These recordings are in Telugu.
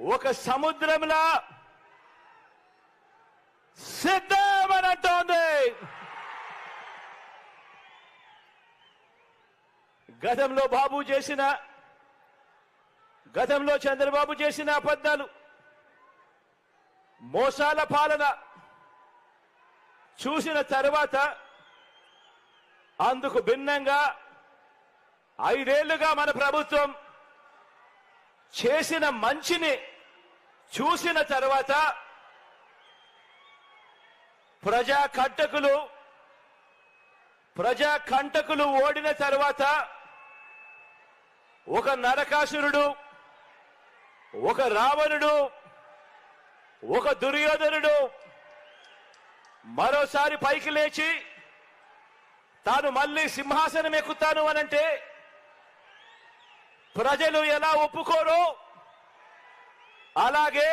ఒక సముద్రంలా సిద్ధమనంటోంది. గతంలో బాబు చేసిన గతంలో చంద్రబాబు చేసిన అబద్ధాలు మోసాల పాలన చూసిన తర్వాత అందుకు భిన్నంగా ఐదేళ్ళుగా మన ప్రభుత్వం చేసిన మంచిని చూసిన తర్వాత ప్రజా కంటకులు ప్రజా కంటకులు ఓడిన తర్వాత ఒక నరకాసురుడు ఒక రావణుడు ఒక దుర్యోధనుడు మరోసారి పైకి లేచి తాను మళ్ళీ సింహాసనం ఎక్కుతాను అనంటే ప్రజలు ఎలా ఒప్పుకోరు అలాగే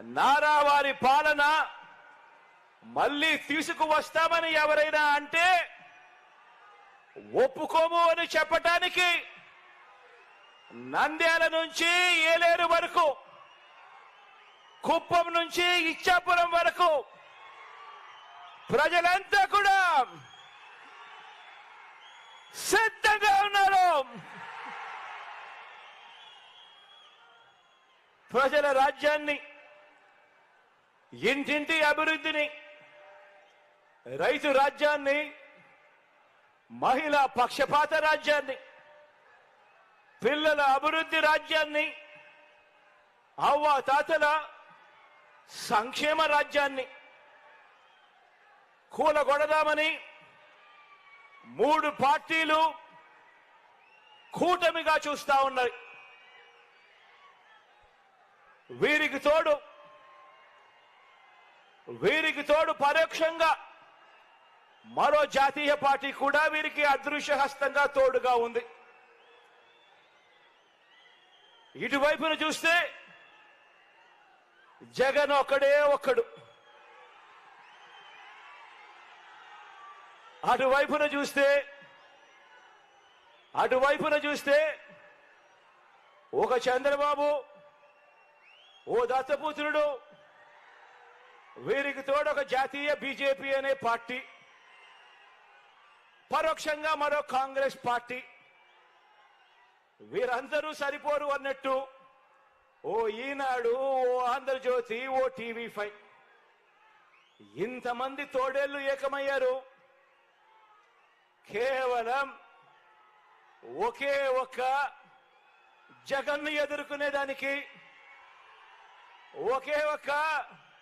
నారావారి పాలన మళ్ళీ తీసుకువస్తామని ఎవరైనా అంటే ఒప్పుకోము అని చెప్పటానికి నంద్యాల నుంచి ఏలేరు వరకు కుప్పం నుంచి ఇచ్చాపురం వరకు ప్రజలంతా కూడా సిద్ధంగా ఉన్నారు. ప్రజల రాజ్యాన్ని ఇంటింటి అభివృద్ధిని రైతు రాజ్యాన్ని మహిళా పక్షపాత రాజ్యాన్ని పిల్లల అభివృద్ధి రాజ్యాన్ని అవ్వ తాతల సంక్షేమ రాజ్యాన్ని కూలగొడదామని మూడు పార్టీలు కూటమిగా చూస్తా ఉన్నాయి. వీరికి తోడు వీరికి తోడు పరోక్షంగా మరో జాతీయ పార్టీ కూడా వీరికి అదృశ్య హస్తంగా తోడుగా ఉంది. ఇటువైపున చూస్తే జగన్ ఒక్కడే ఒక్కడు. అటువైపున చూస్తే అటువైపున చూస్తే ఒక చంద్రబాబు ఓ దత్తపుత్రుడు వీరికి తోడు ఒక జాతీయ బీజేపీ అనే పార్టీ పరోక్షంగా మరో కాంగ్రెస్ పార్టీ. వీరందరూ సరిపోరు అన్నట్టు ఓ ఈనాడు ఓ ఆంధ్రజ్యోతి ఓ టీవీ ఫైవ్. ఇంతమంది తోడేళ్ళు ఏకమయ్యారు. కేవలం ఒకే ఒక్క జగన్ను ఎదుర్కొనేదానికి ఒకే ఒక్క